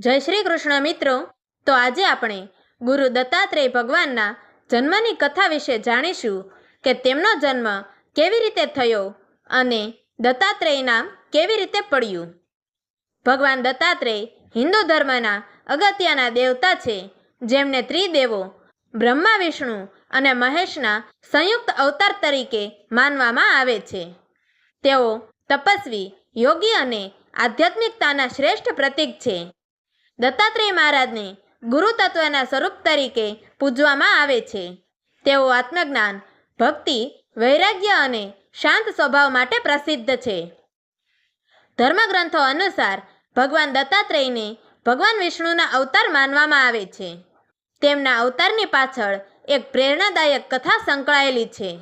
જય શ્રી કૃષ્ણ મિત્રો. તો આજે આપણે ગુરુ દત્તાત્રેય ભગવાનના જન્મની કથા વિશે જાણીશું કે તેમનો જન્મ કેવી રીતે થયો અને દત્તાત્રેય નામ કેવી રીતે પડ્યું. ભગવાન દત્તાત્રેય હિન્દુ ધર્મના અગત્યના દેવતા છે. જેમને ત્રિદેવો, બ્રહ્મા, વિષ્ણુ અને મહેશના સંયુક્ત અવતાર તરીકે માનવામાં આવે છે. તેઓ તપસ્વી, યોગી અને આધ્યાત્મિકતાના શ્રેષ્ઠ પ્રતીક છે. દત્તાત્રેય મહારાજને ગુરુ તત્વના સ્વરૂપ તરીકે પૂજવામાં આવે છે. તેઓ આત્મજ્ઞાન, ભક્તિ, વૈરાગ્ય અને શાંત સ્વભાવ માટે પ્રસિદ્ધ છે. ધર્મગ્રંથો અનુસાર ભગવાન દત્તાત્રેયને ભગવાન વિષ્ણુના અવતાર માનવામાં આવે છે. તેમના અવતારની પાછળ એક પ્રેરણાદાયક કથા સંકળાયેલી છે,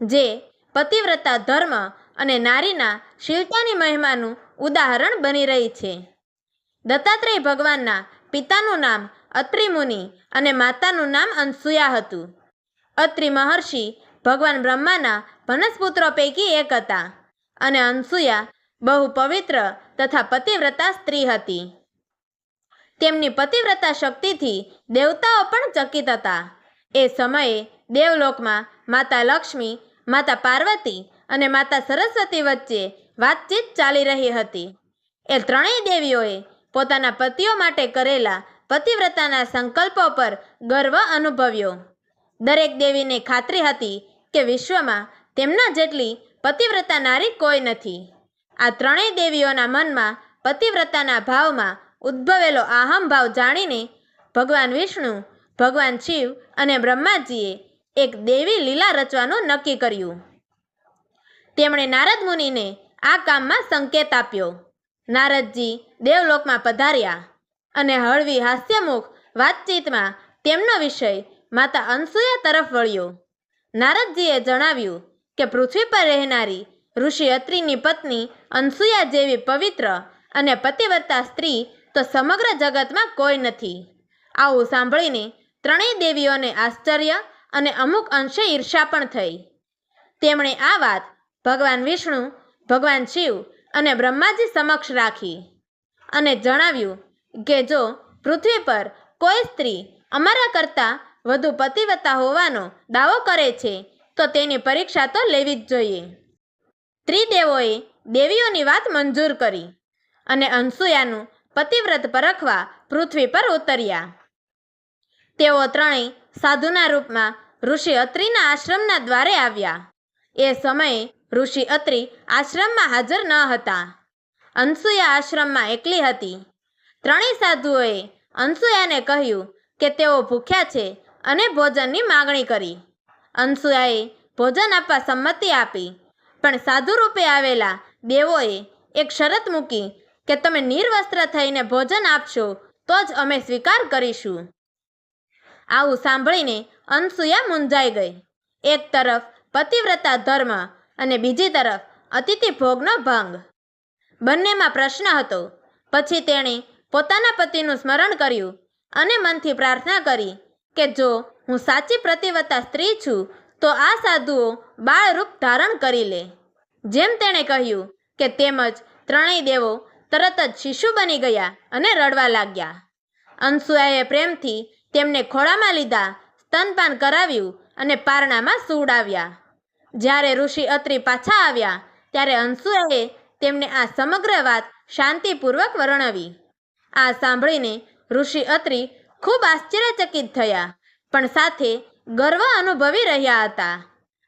જે પતિવ્રતા, ધર્મ અને નારીના શીલતાની મહિમાનું ઉદાહરણ બની રહી છે. દત્તાત્રેય ભગવાનના પિતાનું નામ અત્રિમુનિ અને માતાનું નામ અનસુયા હતું. અત્રિ મહર્ષિ ભગવાન બ્રહ્માના ભનસપુત્રો પૈકી એક હતા અને અનસુયા બહુ પવિત્ર તથા પતિવ્રતા સ્ત્રી હતી. તેમની પતિવ્રતા શક્તિથી દેવતાઓ પણ ચકિત હતા. એ સમયે દેવલોકમાં માતા લક્ષ્મી, માતા પાર્વતી અને માતા સરસ્વતી વચ્ચે વાતચીત ચાલી રહી હતી. એ ત્રણેય દેવીઓએ પોતાના પતિઓ માટે કરેલા પતિવ્રતાના સંકલ્પો પર ગર્વ અનુભવ્યો. દરેક દેવીને ખાતરી હતી કે વિશ્વમાં તેમના જેટલી પતિવ્રતા નારી કોઈ નથી. આ ત્રણેય દેવીઓના મનમાં પતિવ્રતાના ભાવમાં ઉદ્ભવેલો આહમ ભાવ જાણીને ભગવાન વિષ્ણુ, ભગવાન શિવ અને બ્રહ્માજીએ એક દેવી લીલા રચવાનું નક્કી કર્યું. તેમણે નારદ મુનિને આ કામમાં સંકેત આપ્યો. નારદજી દેવલોકમાં પધાર્યા અને હળવી હાસ્યમુખ વાતચીતમાં તેમનો વિષય માતા અનસુયા તરફ વળ્યો. નારદજીએ જણાવ્યું કે પૃથ્વી પર રહેનારી ઋષિ અત્રિની પત્ની અનસુયા જેવી પવિત્ર અને પતિવત્તા સ્ત્રી તો સમગ્ર જગતમાં કોઈ નથી. આવું સાંભળીને ત્રણેય દેવીઓને આશ્ચર્ય અને અમુક અંશે ઈર્ષા પણ થઈ. તેમણે આ વાત ભગવાન વિષ્ણુ, ભગવાન શિવ અને બ્રહ્માજી સમક્ષ રાખી અને જણાવ્યું કે જો પૃથ્વી પર કોઈ સ્ત્રી અમારા કરતાં વધુ પતિવતા હોવાનો દાવો કરે છે, તો તેની પરીક્ષા તો લેવી જ જોઈએ. ત્રિદેવોએ દેવીઓની વાત મંજૂર કરી અને અનસુયાનું પતિવ્રત પરખવા પૃથ્વી પર ઉતર્યા. તેઓ ત્રણેય સાધુના રૂપમાં ઋષિ અત્રિના આશ્રમના દ્વારે આવ્યા. એ સમયે ઋષિ અત્રિ આશ્રમમાં હાજર ન હતા. અનસુયા આશ્રમમાં એકલી હતી. ત્રણેય સાધુઓએ અનસુયાને કહ્યું કે તેઓ ભૂખ્યા છે અને ભોજનની માગણી કરી. અનસુયાએ ભોજન આપવા સંમતિ આપી, પણ સાધુ રૂપે આવેલા દેવોએ એક શરત મૂકી કે તમે નિર્વસ્ત્ર થઈને ભોજન આપશો તો જ અમે સ્વીકાર કરીશું. આવું સાંભળીને અનસુયા મૂંઝાઈ ગઈ. એક તરફ પતિવ્રતા ધર્મ અને બીજી તરફ અતિથિ ભોગનો ભંગ. બંનેમાં પ્રશ્ન હતો. પછી તેણે પોતાના પતિનું સ્મરણ કર્યું અને મનથી પ્રાર્થના કરી કે જો હું સાચી પ્રતિવ્રતા સ્ત્રી છું, તો આ સાધુઓ બાળરૂપ ધારણ કરી લે. જેમ તેણે કહ્યું કે તેમજ ત્રણેય દેવો તરત જ શિશુ બની ગયા અને રડવા લાગ્યા. અનસુયાએ પ્રેમથી તેમને ખોળામાં લીધા સ્તનપાન કરાવ્યું અને પારણામાં સુવડાવ્યા. જ્યારે ઋષિ અત્રિ પાછા આવ્યા, ત્યારે અનસુયાએ તેમને આ સમગ્ર વાત શાંતિપૂર્વક વર્ણવી. આ સાંભળીને ઋષિ અત્રિ ખૂબ આશ્ચર્યચકિત થયા, પણ સાથે ગર્વ અનુભવી રહ્યા હતા.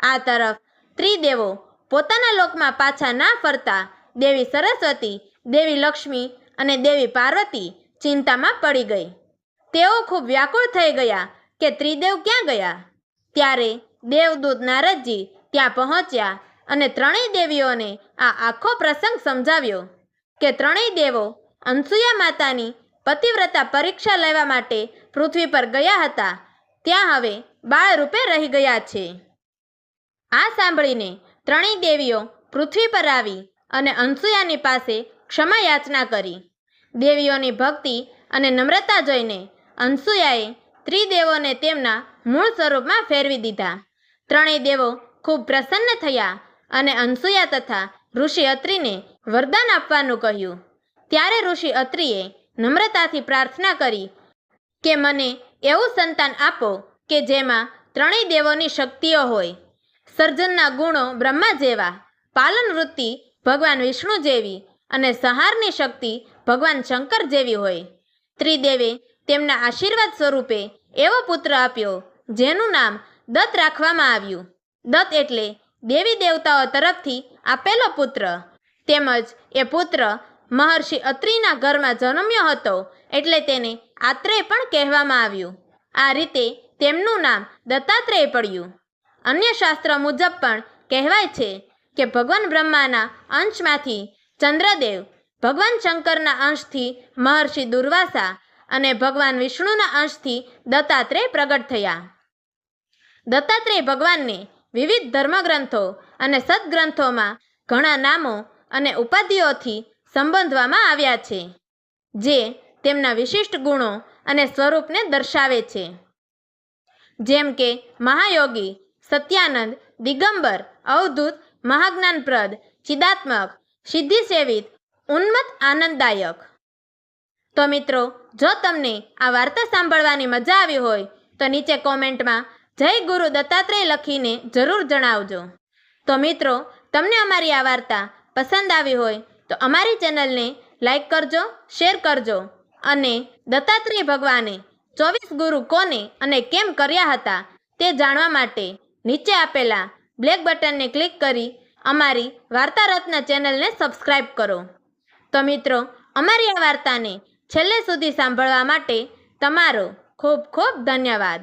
આ તરફ ત્રિદેવો પોતાના લોકમાં પાછા ના ફરતા દેવી સરસ્વતી, દેવી લક્ષ્મી અને દેવી પાર્વતી ચિંતામાં પડી ગઈ. તેઓ ખૂબ વ્યાકુળ થઈ ગયા કે ત્રિદેવ ક્યાં ગયા? ત્યારે દેવદૂત નારદજી ત્યાં પહોંચ્યા અને ત્રણેય દેવીઓને આ આખો પ્રસંગ સમજાવ્યો કે ત્રણેય દેવો અનસુયા માતાની પતિવ્રતા પરીક્ષા લેવા માટે પૃથ્વી પર ગયા હતા. ત્યાં હવે બાળ રૂપે રહી ગયા છે. આ સાંભળીને ત્રણેય દેવીઓ પૃથ્વી પર આવી અને અનસુયાની પાસે ક્ષમા યાચના કરી. દેવીઓની ભક્તિ અને નમ્રતા જોઈને અનસુયાએ ત્રિદેવોને તેમના મૂળ સ્વરૂપમાં ફેરવી દીધા. ત્રણેય દેવો ખૂબ પ્રસન્ન થયા અને અનસુયા તથા ઋષિ અત્રિને વરદાન આપવાનું કહ્યું. ત્યારે ઋષિ અત્રિએ નમ્રતાથી પ્રાર્થના કરી કે મને એવું સંતાન આપો કે જેમાં ત્રણેય દેવોની શક્તિઓ હોય. સર્જનના ગુણો બ્રહ્મા જેવા, પાલન વૃત્તિ ભગવાન વિષ્ણુ જેવી અને સહારની શક્તિ ભગવાન શંકર જેવી હોય. ત્રિદેવે તેમના આશીર્વાદ સ્વરૂપે એવો પુત્ર આપ્યો જેનું નામ દત્ત રાખવામાં આવ્યું. દત્ત એટલે દેવી દેવતાઓ તરફથી આપેલો પુત્ર. તેમજ એ પુત્ર મહર્ષિ અત્રિના ઘરમાં જન્મ્યો હતો એટલે તેને આત્રેય પણ કહેવામાં આવ્યું. આ રીતે તેમનું નામ દત્તાત્રેય પડ્યું. અન્ય શાસ્ત્ર મુજબ પણ કહેવાય છે કે ભગવાન બ્રહ્માના અંશમાંથી ચંદ્રદેવ ભગવાન શંકરના અંશથી મહર્ષિ દુર્વાસા અને ભગવાન વિષ્ણુના અંશથી દત્તાત્રેય પ્રગટ થયા. દત્તાત્રેય ભગવાનને વિવિધ ધર્મગ્રંથો અને સદગ્રંથોમાં ઘણા નામો અને ઉપાધિઓથી સંબોધવામાં આવ્યા છે, જે તેમના વિશિષ્ટ ગુણો અને સ્વરૂપને દર્શાવે છે. જેમ કે મહાયોગી, સત્યાનંદ, દિગંબર, અવધૂત, મહાજ્ઞાનપ્રદ, ચિદાત્મક સિદ્ધિ સેવિત ઉન્મત્ત આનંદદાયક. તો મિત્રો, જો તમને આ વાર્તા સાંભળવાની મજા આવી હોય, તો નીચે કોમેન્ટમાં જય ગુરુ દત્તાત્રેય લખીને જરૂર જણાવજો. તો મિત્રો, તમને અમારી આ વાર્તા પસંદ આવી હોય તો અમારી ચેનલને લાઈક કરજો, શેર કરજો અને દત્તાત્રેય ભગવાને ચોવીસ ગુરુ કોને અને કેમ કર્યા હતા તે જાણવા માટે નીચે આપેલા બ્લેક બટનને ક્લિક કરી અમારી વાર્તા રત્ન ચેનલને સબસ્ક્રાઈબ કરો. તો મિત્રો, અમારી આ વાર્તાને છેલ્લે સુધી સાંભળવા માટે તમારો ખૂબ ખૂબ ધન્યવાદ.